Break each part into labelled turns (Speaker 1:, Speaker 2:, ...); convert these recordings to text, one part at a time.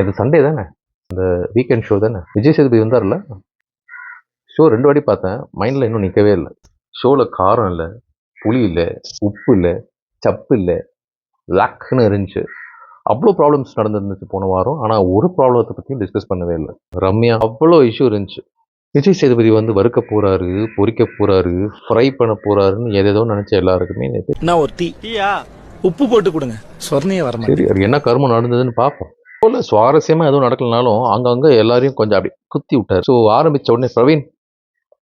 Speaker 1: இது சண்டே தானே? இந்த வீக்கெண்ட் ஷோ தானே? விஜய் சேதுபதி வந்தார்ல ஷோ ரெண்டு வாட்டி பார்த்தேன். மைண்டில் இன்னும் நிற்கவே இல்லை. ஷோவில் காரம் இல்லை புளி இல்லை உப்பு இல்லை சப்பு இல்லை லாக்னு இருந்துச்சு. அவ்வளோ ப்ராப்ளம்ஸ் நடந்துருந்துச்சு போன வாரம். ஆனால் ஒரு ப்ராப்ளத்தை பற்றியும் டிஸ்கஸ் பண்ணவே இல்லை. ரம்யா அவ்வளோ இஷ்யூ இருந்துச்சு. விஜய் சேதுபதி வந்து வறுக்க போறாரு பொரிக்க போறாரு ஃப்ரை பண்ண போறாருன்னு எதேதோ நினைச்ச எல்லாருக்குமே
Speaker 2: நான் ஒரு டீ. டீயா? உப்பு போட்டு கொடுங்க. சொர்ணையே வர
Speaker 1: சரி அது என்ன கர்மம் நடந்ததுன்னு பார்ப்போம். போல சுவாரஸ்யமா எதுவும் நடக்கலனாலும் அங்கங்க எல்லாரையும் கொஞ்சம் அப்படி குத்தி விட்டாரு. ஸோ ஆரம்பிச்ச உடனே பிரவீன்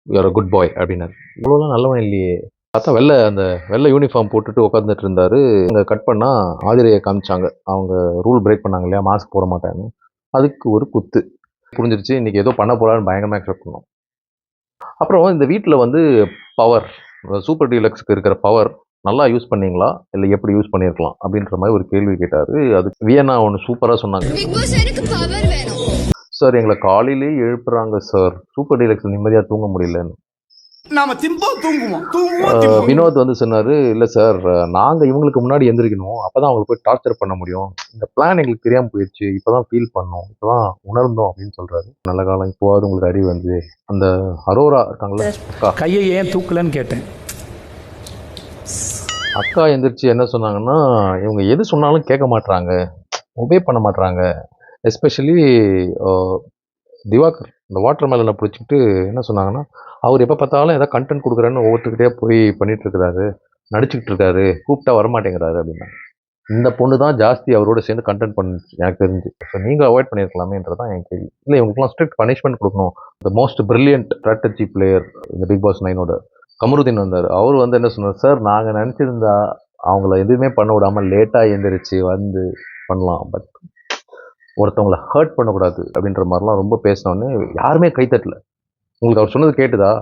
Speaker 1: யூஆர் குட் பாய் அப்படின்னாரு. இவ்வளோலாம் நல்லவன் இல்லையே. பார்த்தா வெள்ளை அந்த வெள்ளை யூனிஃபார்ம் போட்டுட்டு உட்காந்துட்டு இருந்தாரு. அங்கே கட் பண்ணா ஆதிரையை காமிச்சாங்க. அவங்க ரூல் பிரேக் பண்ணாங்க இல்லையா? மாஸ்க் போட மாட்டாங்க அதுக்கு ஒரு குத்து. புரிஞ்சிருச்சு. இன்னைக்கு ஏதோ பண்ண போறான்னு பயங்கரமாக எக்ஸ்பெக்ட் பண்ணோம். அப்புறம் இந்த வீட்டில் வந்து பவர் சூப்பர் டீலக்ஸ்க்கு இருக்கிற பவர் நல்லா யூஸ் பண்ணீங்களா? இல்லை எப்படி யூஸ் பண்ணியிருக்கலாம் அப்படின்ற மாதிரி ஒரு கேள்வி கேட்டாரு. அது வியன்னா ஒன்று சூப்பராக சொன்னாங்க. சார் எங்களை காலையிலேயே எழுப்புறாங்க சார். சூப்பர் டீலக்ஸ் நிம்மதியாக தூங்க முடியலன்னு.
Speaker 2: நாம.
Speaker 1: வினோத் வந்து சொன்னாரு இல்லை சார். நாங்கள் இவங்களுக்கு முன்னாடி எந்திரிக்கணும். அப்போ தான் அவங்களுக்கு போய் டார்ச்சர் பண்ண முடியும். இந்த பிளான் எங்களுக்கு தெரியாமல் போயிடுச்சு. இப்போ தான் ஃபீல் பண்ணோம். இப்போ தான் உணர்ந்தோம் அப்படின்னு சொல்கிறாரு நல்ல காலம். இப்போவாது உங்களுக்கு அறிவு வந்து அந்த அரோரா இருக்காங்களே
Speaker 2: கையை ஏன் தூக்கலன்னு கேட்டேன்.
Speaker 1: அக்கா எந்திரிச்சு என்ன சொன்னாங்கன்னா இவங்க எது சொன்னாலும் கேட்க மாட்றாங்க. ஒபே பண்ண மாட்றாங்க. எஸ்பெஷலி திவாகர் இந்த வாட்டர் மேலனை பிடிச்சிக்கிட்டு என்ன சொன்னாங்கன்னா அவர் எப்போ பார்த்தாலும் ஏதாவது கண்டென்ட் கொடுக்குறேன்னு ஒவ்வொருத்தருக்கிட்டே போய் பண்ணிட்டு நடிச்சுக்கிட்டு இருக்காரு. கூப்பிட்டா வரமாட்டேங்கிறாரு அப்படின்னா இந்த பொண்ணு தான் ஜாஸ்தி அவரோட சேர்ந்து கண்டென்ட் பண்ணுச்சு எனக்கு தெரிஞ்சு. ஸோ நீங்கள் அவாய்ட் பண்ணியிருக்கலாமேன்றதான் என் கேள்வி. இல்லை இவங்களுக்குலாம் ஸ்ட்ரிக்ட் பனிஷ்மெண்ட் கொடுக்கணும். The most brilliant strategy player இந்த பிக் பாஸ் நைனோட கமருதீன் வந்தார். அவர் வந்து என்ன சொன்னார்? சார் நாங்கள் நினச்சிருந்தா அவங்கள எதுவுமே பண்ண விடாமல் லேட்டாக எழுந்திரிச்சு வந்து பண்ணலாம். பட் ஒருத்தவங்கள ஹர்ட் பண்ணக்கூடாது. அப்படின்ற மாதிரிலாம் ரொம்ப பேசினோடனே யாருமே கைத்தட்டல உங்களுக்கு அவர் சொன்னது கேட்டுதா?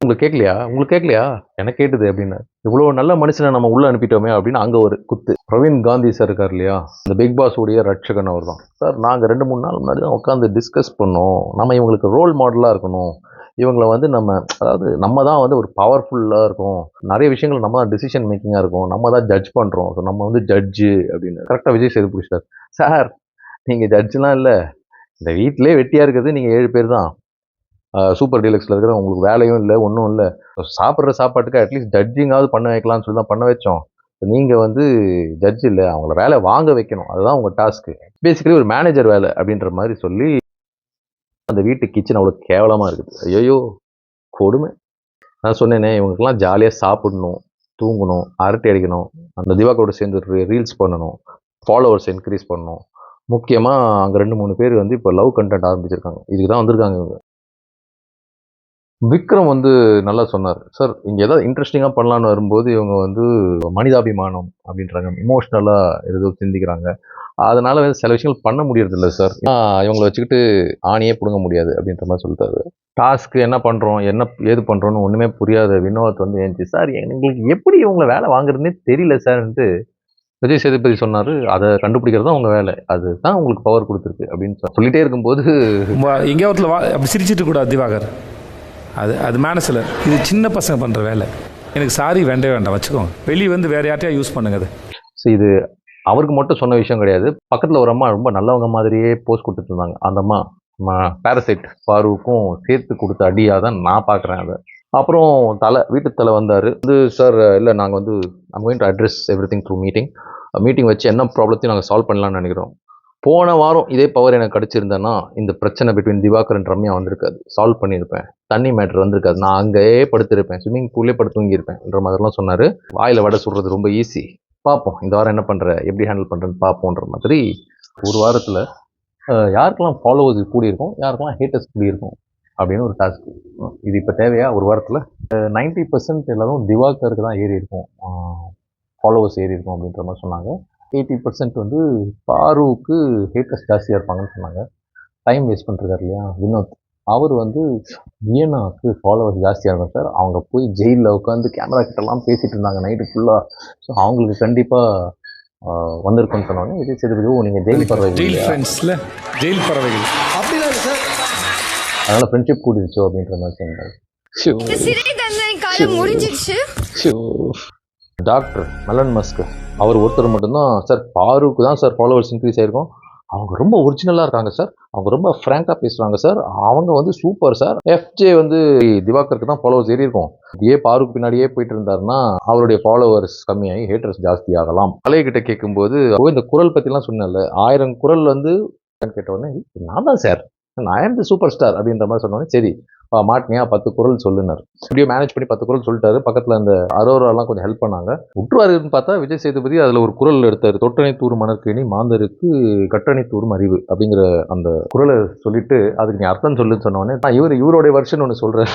Speaker 1: உங்களுக்கு கேட்கலையா? உங்களுக்கு கேட்கலையா? எனக்கு கேட்டுது அப்படின்னு. இவ்வளோ நல்ல மனுஷனை நம்ம உள்ளே அனுப்பிட்டோமே அப்படின்னு அங்கே ஒரு குத்து. பிரவீன் காந்தி சார் இருக்கார் இல்லையா? இந்த பிக் பாஸ் உடைய ரட்சகன் அவர் தான் சார் நாங்கள் ரெண்டு மூணு நாள் முன்னாடி தான் உட்காந்து டிஸ்கஸ் பண்ணோம். நம்ம இவங்களுக்கு ரோல் மாடலாக இருக்கணும். இவங்களை வந்து நம்ம அதாவது நம்ம தான் வந்து ஒரு பவர்ஃபுல்லாக இருக்கும். நிறைய விஷயங்கள் நம்ம தான் டிசிஷன் மேக்கிங்காக இருக்கும். நம்ம தான் ஜட்ஜ் பண்ணுறோம் ஸோ நம்ம வந்து ஜட்ஜு அப்படின்னு. கரெக்டாக விஜய் சேது பிடிச்சிட்டார் சார் நீங்கள் ஜட்ஜெலாம் இல்லை. இந்த வீட்டிலே வெட்டியாக இருக்கிறது நீங்கள் ஏழு பேர் தான். சூப்பர் டீலக்ஸில் இருக்கிற உங்களுக்கு வேலையும் இல்லை ஒன்றும் இல்லை. சாப்பிட்ற சாப்பாட்டுக்கு அட்லீஸ்ட் ஜட்ஜிங்காவது பண்ண வைக்கலாம்னு சொல்லி தான் பண்ண வச்சோம். நீங்கள் வந்து ஜட்ஜ் இல்லை. அவங்கள வேலை வாங்க வைக்கணும். அதுதான் உங்கள் டாஸ்க்கு பேசிக்கலி ஒரு மேனேஜர் வேலை அப்படின்ற மாதிரி சொல்லி அந்த வீட்டு கிச்சன் அவ்வளோ கேவலமாக இருக்குது. ஐயோ கொடுமை. நான் சொன்னேனே இவங்களுக்குலாம் ஜாலியாக சாப்பிடணும் தூங்கணும் அரட்டை அடிக்கணும் அந்த திவாகரோட சேர்ந்து ரீல்ஸ் பண்ணணும் ஃபாலோவர்ஸ் இன்க்ரீஸ் பண்ணணும். முக்கியமாக அங்கே ரெண்டு மூணு பேர் வந்து இப்போ லவ் கண்டென்ட் ஆரம்பிச்சிருக்காங்க. இதுக்கு தான் வந்திருக்காங்க இவங்க. விக்ரம் வந்து நல்லா சொன்னார். சார் இங்கே ஏதாவது இன்ட்ரெஸ்டிங்காக பண்ணலான்னு வரும்போது இவங்க வந்து மனிதாபிமானம் அப்படின்றாங்க. இமோஷ்னலாக ஏதோ சிந்திக்கிறாங்க. அதனால் வந்து சில விஷயங்கள் பண்ண முடியறதில்ல சார். இவங்களை வச்சுக்கிட்டு ஆணியே பிடுங்க முடியாது அப்படின்ற மாதிரி சொல்லிட்டாரு. டாஸ்க்கு என்ன பண்ணுறோம் என்ன ஏது பண்ணுறோன்னு ஒன்றுமே புரியாத வினோத் வந்து ஏஞ்சி சார் எங்களுக்கு எப்படி இவங்களை வேலை வாங்குறதுனே தெரியல சார்ன்ட்டு விஜய் சேதுபதி சொன்னார். அதை கண்டுபிடிக்கிறது தான் உங்கள் வேலை. அதுதான் உங்களுக்கு பவர் கொடுத்துருக்கு அப்படின்னு சொல்லிட்டே இருக்கும்போது
Speaker 2: எங்கேயாவது வா அப்படி சிரிச்சிட்டு கூடாது திவாகர். அது அது மேனஸில் இது சின்ன பசங்க பண்ணுற வேலை. எனக்கு சாரி வேண்டே வேண்டாம் வச்சுக்கோங்க. வெளியே வந்து வேறு யார்ட்டையா யூஸ் பண்ணுங்க அது.
Speaker 1: ஸோ இது அவருக்கு மட்டும் சொன்ன விஷயம் கிடையாது. பக்கத்தில் ஒரு அம்மா ரொம்ப நல்லவங்க மாதிரியே போஸ்ட் கொடுத்துருந்தாங்க அந்த அம்மா பேரசைட் பாருவுக்கும் சேர்த்து கொடுத்த அடியாக தான் நான் பார்க்குறேன் அதை. அப்புறம் தலை வீட்டு தலை வந்தார். வந்து சார் இல்லை நாங்கள் வந்து நம்ம going to address everything through meeting meeting வச்சு என்ன ப்ராப்ளத்தையும் நாங்கள் சால்வ் பண்ணலாம்னு நினைக்கிறோம். போன வாரம் இதே பவர் எனக்கு கிடச்சிருந்தேன்னா இந்த பிரச்சனை பிட்வீன் திவாகரன் ரம்யா வந்திருக்காது. சால்வ் பண்ணியிருப்பேன். தண்ணி மேட்ரு வந்திருக்காது. நான் அங்கேயே படுத்திருப்பேன். ஸ்விம்மிங் பூல்லே படுத்து தூங்கியிருப்பேன்ன்ற மாதிரிலாம் சொன்னார். வாயில் வடை சுடுறது ரொம்ப ஈஸி பார்ப்போம். இந்த வாரம் என்ன பண்ணுற எப்படி ஹேண்டில் பண்ணுறேன்னு பார்ப்போன்ற மாதிரி ஒரு வாரத்தில் யாருக்கெல்லாம் ஃபாலோவர்ஸ் கூடியிருக்கும் யாருக்கெல்லாம் ஹேட்டர்ஸ் கூடியிருக்கும் அப்படின்னு ஒரு டாஸ்க் இது இப்போ தேவையா? ஒரு வாரத்தில் நைன்ட்டி பர்சன்ட் எல்லாரும் திவாகருக்கு தான் ஏறி இருக்கும். ஃபாலோவர்ஸ் ஏறி இருக்கும் அப்படின்ற மாதிரி சொன்னாங்க. எயிட்டி பர்சன்ட் வந்து பாருவுக்கு ஹேட்டர்ஸ் ஜாஸ்தியாக இருப்பாங்கன்னு சொன்னாங்க. டைம் வேஸ்ட் பண்ணிருக்காரு இல்லையா? வினோத். அவர் வந்து வியனாவுக்கு ஃபாலோவர்ஸ் ஜாஸ்தியாக இருக்கும் சார். அவங்க போய் ஜெயிலில் உட்காந்து கேமரா கிட்டலாம் பேசிட்டு இருந்தாங்க நைட்டு ஃபுல்லாக ஸோ அவங்களுக்கு கண்டிப்பாக வந்திருக்குன்னு சொன்னோன்னே விஜய் சேதுபதி ஓ நீங்கள் ஜெயில் பறவை
Speaker 2: ஜெயில்? ஃப்ரெண்ட்ஸில் ஜெயில் பறவைகள்.
Speaker 1: அதனால ஃப்ரெண்ட்ஷிப் கூடிருச்சோ அப்படின்ற மாதிரி சொன்னார்
Speaker 3: இந்த
Speaker 1: டாக்டர் மெலன் மஸ்க் அவர் ஒருத்தர் மட்டும்தான் சார் பாருக்கு தான் சார் ஃபாலோவர்ஸ் இன்க்ரீஸ் ஆயிருக்கும். அவங்க ரொம்ப ஒரிஜினலாக இருக்காங்க சார் அவங்க ரொம்ப ஃப்ராங்காக பேசுகிறாங்க சார் அவங்க வந்து சூப்பர் சார் எஃப்ஜே வந்து திவாகருக்கு தான் ஃபாலோவர்ஸ் ஏறி இருக்கும் ஏ பாருக்கு பின்னாடியே போயிட்டு இருந்தாருன்னா அவருடைய ஃபாலோவர்ஸ் கம்மியாகி ஹேட்டர்ஸ் ஜாஸ்தி ஆகலாம் பழையகிட்ட கேட்கும்போது ஓ இந்த குரல் பற்றிலாம் சொன்னேன்ல ஆயிரம் குரல் வந்து கேட்ட நான் தான் சார் நான் ஆம் தி சூப்பர் ஸ்டார் அப்படின்ற மாதிரி சொன்னோடனே சரி மாட்டினியா பத்து குரல் சொல்லுனார். இப்படியே மேனேஜ் பண்ணி பத்து குரல் சொல்லிட்டாரு. பக்கத்தில் அந்த அரோராலாம் கொஞ்சம் ஹெல்ப் பண்ணாங்க. உற்றுவாருன்னு பார்த்தா விஜய் சேதுபதி அதில் ஒரு குரல் எடுத்தார். தொட்டணைத்தூர் தூர் மாந்தருக்கு கட்டணை அறிவு அப்படிங்கிற அந்த குரலை சொல்லிட்டு அதுக்கு நீ அர்த்தம் சொல்லுன்னு சொன்னோடனே நான் இவர் இவருடைய வெர்ஷன் ஒன்று சொல்கிறேன்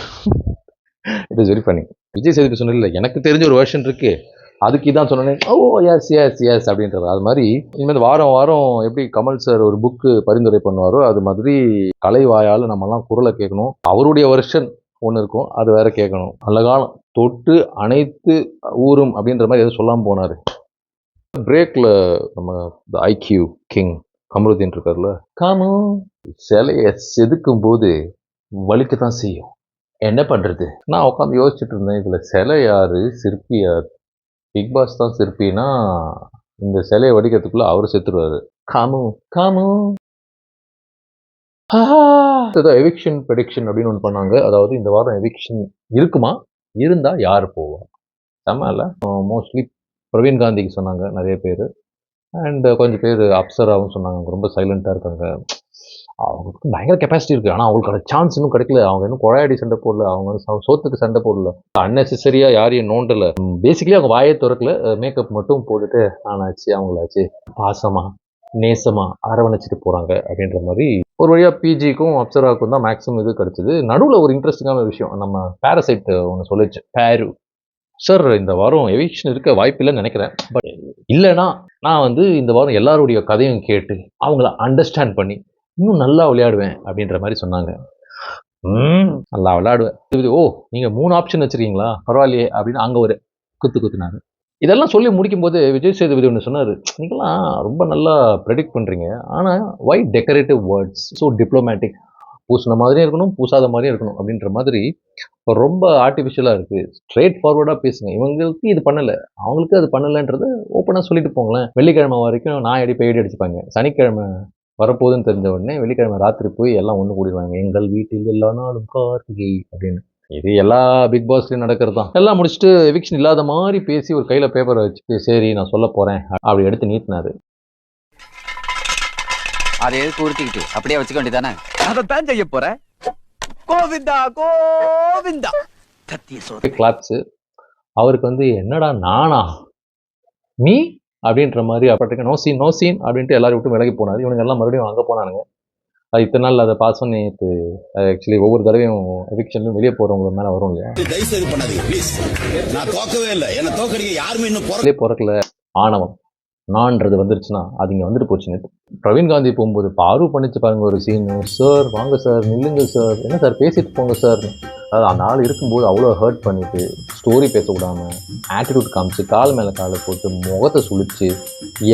Speaker 1: it is very funny Vijay Sethupathi சொன்னதில்ல எனக்கு தெரிஞ்ச ஒரு வெர்ஷன் இருக்கு. அதுக்கு இதான் சொன்னேன் ஓ எஸ் எஸ் எஸ் அப்படின்றது அது மாதிரி இனிமேல் வாரம் வாரம் எப்படி கமல் சார் ஒரு புக்கு பரிந்துரை பண்ணுவாரோ அது மாதிரி கலை வாயால் நம்மலாம் குரலை கேட்கணும். அவருடைய வெர்ஷன் ஒன்று இருக்கும் அது வேற கேட்கணும். நல்ல காலம். தொட்டு அனைத்து ஊரும் அப்படின்ற மாதிரி எதுவும் சொல்லாமல் போனார். பிரேக்கில் நம்ம இந்த ஐக்யூ கிங் கமருதீன் இருக்கார்ல காமு. சிலையை செதுக்கும் போது வலிக்க தான் செய்யும். என்ன பண்ணுறது நான் உட்காந்து யோசிச்சுட்டு இருந்தேன் இதில் சிலை யாரு சிற்பி யார்? பிக் பாஸ் தான் சிற்பினா இந்த சிலையை வடிக்கிறதுக்குள்ள அவர் செத்துருவாரு. காமு காமு. ஏதோ எவிக்ஷன் ப்ரெடிக்ஷன் அப்படின்னு ஒன்று பண்ணாங்க. அதாவது இந்த வாரம் எவிக்ஷன் இருக்குமா? இருந்தா யார் போவா? செம்ம இல்லை? மோஸ்ட்லி பிரவீன் காந்திக்கு சொன்னாங்க நிறைய பேர். அண்ட் கொஞ்சம் பேர் அப்சராவும் சொன்னாங்க. ரொம்ப சைலண்ட்டாக இருக்காங்க. அவங்களுக்கு பயங்கர கெப்பாசிட்டி இருக்குது ஆனால் அவங்களுக்கான சான்ஸ் இன்னும் கிடைக்கல. அவங்க இன்னும் கொழையாடி சண்டை போடல. அவங்க வந்து சோத்துக்கு சண்டை போடல. அன்னெசரியாக யாரையும் நோண்டல. பேசிக்கலி அவங்க வாயை திறக்கல. மேக்கப் மட்டும் போட்டுட்டு ஆனாச்சு அவங்களாச்சு பாசமாக நேசமாக அரவணைச்சிட்டு போகிறாங்க அப்படின்ற மாதிரி ஒரு வழியாக பிஜிக்கும் அப்சராவுக்கும் தான் மேக்ஸிமம் இது கிடச்சிது. நடுவில் ஒரு இன்ட்ரெஸ்டிங்கான விஷயம். நம்ம பேரசைட் ஒன்று சொல்லிச்சு. பேரு சார் இந்த வாரம் எவிக்ஷன் இருக்க வாய்ப்பில்லைன்னு நினைக்கிறேன். பட் இல்லைன்னா நான் வந்து இந்த வாரம் எல்லாருடைய கதையும் கேட்டு அவங்கள அண்டர்ஸ்டாண்ட் பண்ணி இன்னும் நல்லா விளையாடுவேன் அப்படின்ற மாதிரி சொன்னாங்க. ம். நல்லா விளையாடுவேன். இது, ஓ நீங்கள் மூணு ஆப்ஷன் வச்சிருக்கீங்களா? பரவாயில்லையே அப்படின்னு அங்கே ஒரு குத்து குத்துனாரு இதெல்லாம் சொல்லி முடிக்கும்போது விஜய் சேதுபதி ஒன்று சொன்னார் நீங்களாம் ரொம்ப நல்லா ப்ரெடிக்ட் பண்ணுறீங்க ஆனால் why decorative words so diplomatic பூசின மாதிரியும் இருக்கணும் பூசாத மாதிரியும் இருக்கணும் அப்படின்ற மாதிரி ரொம்ப ஆர்டிஃபிஷியலாக இருக்குது ஸ்ட்ரெயிட் ஃபார்வர்டாக பேசுங்க. இவங்களுக்கு இது பண்ணலை. அவங்களுக்கு அது பண்ணலைன்றத ஓப்பனாக சொல்லிட்டு போங்களேன். வெள்ளிக்கிழமை வரைக்கும் நான் அடி பேடி அடிச்சுப்பாங்க? சனிக்கிழமை வரப்போகுதுன்னு தெரிஞ்ச உடனே வெள்ளிக்கிழமை ராத்திரி போய் எல்லாம் ஒன்று கூடிடுவாங்க. எங்கள் வீட்டில் எல்லா நாளும் கார்த்திகை அப்படின்னு. இது எல்லா பிக் பாஸ்லயும் நடக்கிறது தான் எல்லாம் முடிச்சுட்டு எவிக்ஷன் இல்லாத மாதிரி பேசி ஒரு கையில் பேப்பரை வச்சுட்டு சரி நான் சொல்ல போகிறேன் அப்படி எடுத்து நீட்டினாரு.
Speaker 4: அதை எதுக்கு உறுத்திக்கிட்டு? அப்படியே வச்சுக்க வேண்டியதானே
Speaker 5: அதைத்தான் செய்ய போறேன் கோவிந்தா கோவிந்தா. சத்திய சோத
Speaker 1: கிளாப்ஸு அவருக்கு வந்து என்னடா நானா? மீ அப்படின்ற மாதிரி அப்பட்டுக்கு நோ சீன் நோ சீன் அப்படின்ட்டு எல்லாரும் விட்டு விலகி போனார். இவனுங்க எல்லாம் மறுபடியும் அங்கே போனானுங்க. அது இத்தனை நாள் அதை பாஸ் பண்ணி ஆக்சுவலி ஒவ்வொரு தடவையும் எவிக்ஷன்லையும் வெளியே போகிறவங்க மேலே வரும் இல்லையா?
Speaker 6: நான் தோக்கவே இல்லை. என்ன தோக்கடிக்க யாருமே இன்னும் போற
Speaker 1: வெளியே பிறக்கல ஆணவம் நான்றது வந்துருச்சுன்னா அது இங்கே வந்துட்டு போச்சு நேற்று பிரவீன் காந்தி போகும்போது பாரு பண்ணிச்சு பாருங்க ஒரு சீனு சார் வாங்க சார் நில்லுங்க சார் என்ன சார் பேசிட்டு போங்க சார் அதாவது அந்த ஆள் இருக்கும்போது அவ்வளோ ஹர்ட் பண்ணிட்டு ஸ்டோரி பேச ஆட்டிடியூட் காமிச்சு கால் மேலே காலை போட்டு முகத்தை சுழிச்சு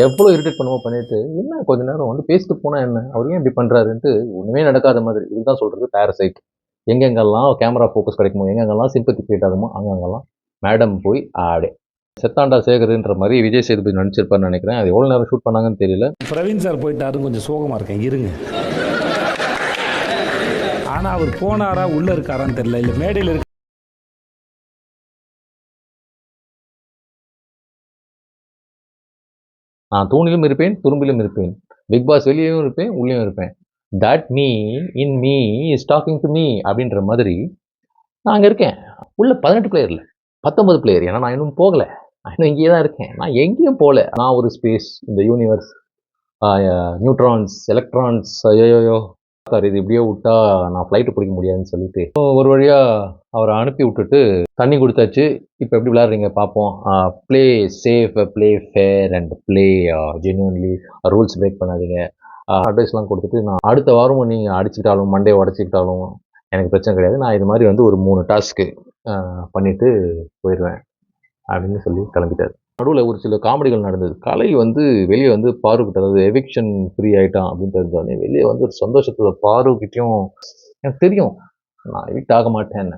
Speaker 1: எவ்வளோ இரிட்டேட் பண்ணுவோம் பண்ணிட்டு என்ன கொஞ்ச நேரம் வந்து பேசிட்டு போனால் என்ன? அவர் ஏன் இப்படி பண்ணுறாருன்ட்டு ஒன்றுமே நடக்காத மாதிரி. இதுதான் சொல்கிறது பேரசைட் எங்கெங்கெல்லாம் கேமரா ஃபோக்கஸ் கிடைக்குமோ எங்கெங்கெல்லாம் சிம்பத்தி கிரியேட் ஆகுமோ அங்கங்கெல்லாம் மேடம் போய் ஆடே. செத்தாண்டா சேகருன்ற மாதிரி விஜய் சேதுபதி நடிச்சிருப்பாருன்னு நினைக்கிறேன். அது எவ்வளோ நேரம் ஷூட் பண்ணாங்கன்னு தெரியல.
Speaker 2: பிரவீன் சார் போயிட்டாருன்னு கொஞ்சம் சோகமாக இருக்கேன். இருங்க. ஆனால் அவர் போனாரா உள்ளே இருக்காரான்னு தெரியல. இல்லை மேடையில் இருக்க
Speaker 1: நான் தூணிலும் இருப்பேன் துரும்பிலும் இருப்பேன். பிக் பாஸ் வெளியேயும் இருப்பேன் உள்ளேயும் இருப்பேன். That me in me is talking to me அப்படின்ற மாதிரி நான் அங்கே இருக்கேன். உள்ள பதினெட்டு பிளேயர் இல்லை. பத்தொன்பது பிளேயர் ஏன்னா நான் இன்னும் போகலை. நான் இன்னும் இங்கேயே தான் இருக்கேன். நான் எங்கேயும் போகல நான் ஒரு ஸ்பேஸ் இந்த யூனிவர்ஸ் நியூட்ரான்ஸ் எலக்ட்ரான்ஸ் ஐயோயோ. சார் இது இப்படியே விட்டா நான் ஃப்ளைட்டு பிடிக்க முடியாதுன்னு சொல்லிட்டு. ஒரு வழியாக அவரை அனுப்பி விட்டுட்டு தண்ணி கொடுத்தாச்சு இப்போ எப்படி விளையாடுறீங்க பார்ப்போம். Play safe play fair and play genuinely rules break பண்ணாதீங்க. அட்வைஸ்லாம் கொடுத்துட்டு நான் அடுத்த வாரமும் நீங்கள் அடிச்சுக்கிட்டாலும் மண்டே உடச்சிக்கிட்டாலும் எனக்கு பிரச்சனை கிடையாது. நான் இது மாதிரி வந்து ஒரு மூணு டாஸ்க்கு பண்ணிவிட்டு போயிடுவேன் அப்படின்னு சொல்லி கிளம்பிட்டார். நடுவில் ஒரு சில காமெடிகள் நடந்தது. கலை வந்து வெளியே வந்து பாருக்கிட்ட அதாவது எவிக்ஷன் ஃப்ரீ ஆகிட்டான் அப்படின்னு தெரிஞ்சோடனே வெளியே வந்து ஒரு சந்தோஷத்தில் பாருக்கிட்டையும் எனக்கு தெரியும். நான் எவிக்ட் ஆக மாட்டேன்.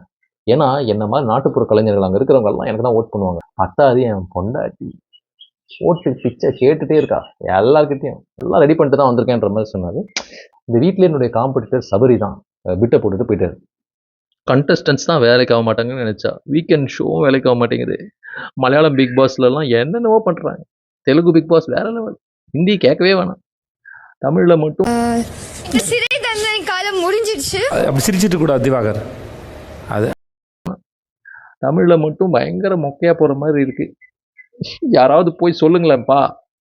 Speaker 1: ஏன்னா என்ன மாதிரி நாட்டுப்புற கலைஞர்கள் அங்கே இருக்கிறவங்க எல்லாம் எனக்கு தான் ஓட் பண்ணுவாங்க. பத்தாது என் பொண்டாட்டி. ஓட்டு பிச்சை கேட்டுகிட்டே இருக்கா. எல்லாருக்கிட்டையும் எல்லாம் ரெடி பண்ணிட்டு தான் வந்திருக்கேன்ற மாதிரி சொன்னார். இந்த வீட்டில் என்னுடைய காம்படிட்டர் சபரி தான் பிட்டை போட்டுட்டு போயிட்டார். கண்டஸ்டன்ஸ் தான் வேலைக்கு ஆக மாட்டாங்கன்னு நினச்சா. வீக்கெண்ட் ஷோ வேலைக்கு ஆக மாட்டேங்குது. மலையாளம் பிக் பாஸ்லலாம் என்னென்னவோ பண்ணுறாங்க தெலுங்கு பிக் பாஸ் வேற லெவல் ஹிந்தி கேட்கவே வேணாம். தமிழில் மட்டும்.
Speaker 3: இந்த சிறை தண்டனை காலம் முடிஞ்சிடுச்சு.
Speaker 2: அப்படி சிரிச்சிட்டு கூடாது திவாகர். அது.
Speaker 1: தமிழில் மட்டும் பயங்கர மொக்கையாக போகிற மாதிரி இருக்கு. யாராவது போய் சொல்லுங்களேன்ப்பா.